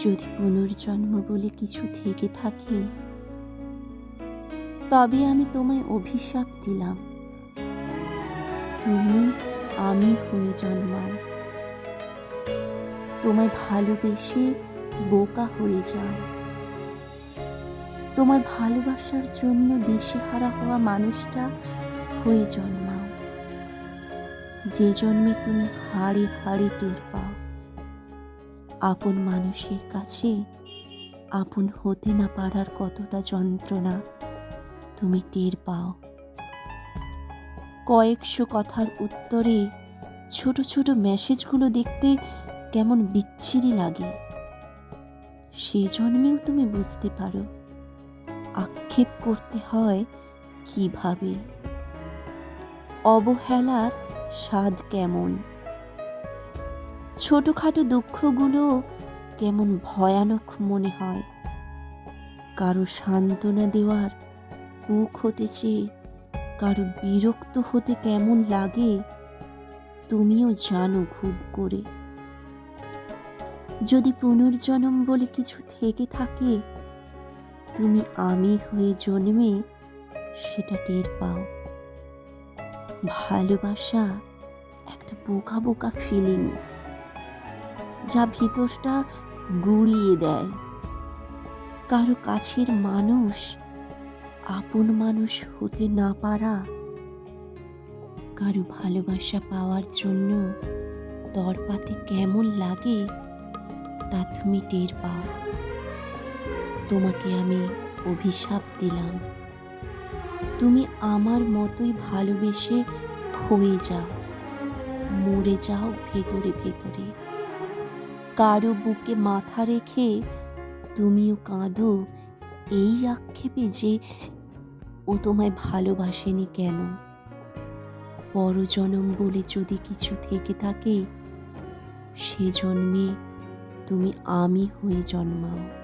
যদি পুনর্জন্ম বলে কিছু থেকে থাকে, তবে আমি তোমায় অভিশাপ দিলাম। তুমি আমি হয়ে জন্মাও। তোমায় ভালোবেসে বোকা হয়ে যাও। তোমার ভালোবাসার জন্য দিশেহারা হওয়া মানুষটা হয়ে জন্মাও। যে জন্মে তুমি হাড়ে হাড়ে টের পাও। আপন মানুষের কাছে আপন হতে না পারার কতটা যন্ত্রণা তুমি টের পাও। কয়েকশো কথার উত্তরে ছোট ছোট মেসেজগুলো দেখতে কেমন বিচ্ছিরি লাগে। সে জন্মেও তুমি বুঝতে পারো আক্ষেপ করতে হয় কীভাবে। অবহেলার স্বাদ কেমন? ছোটখাটো দুঃখগুলো কেমন ভয়ানক মনে হয়। কারও সান্ত্বনা দেওয়ার মুখ হতে চেয়ে, কারও বিরক্ত হতে কেমন লাগে, তুমিও জানো খুব করে। যদি পুনর্জন্ম বলে কিছু থেকে থাকে, তুমি আমি হয়ে জন্মে সেটা টের পাও। ভালোবাসা একটা বোকা বোকা ফিলিংস যা ভিতরটা গুড়িয়ে দেয়। কারও কাছের মানুষ আপন মানুষ হতে না পারা, কারও ভালোবাসা পাওয়ার জন্য দরপাতে কেমন লাগে তা তুমি টের পাও। তোমাকে আমি অভিশাপ দিলাম। তুমি আমার মতোই ভালোবেসে হয়ে যাও। মরে যাও ভেতরে ভেতরে। কারও বুকে মাথা রেখে তুমিও কাঁদো। এই আক্ষেপে যে ও তোমায় ভালোবাসেনি কেন? পরজনম বলে যদি কিছু থেকে থাকে, সে জন্মে তুমি আমি হয়ে জন্মাও।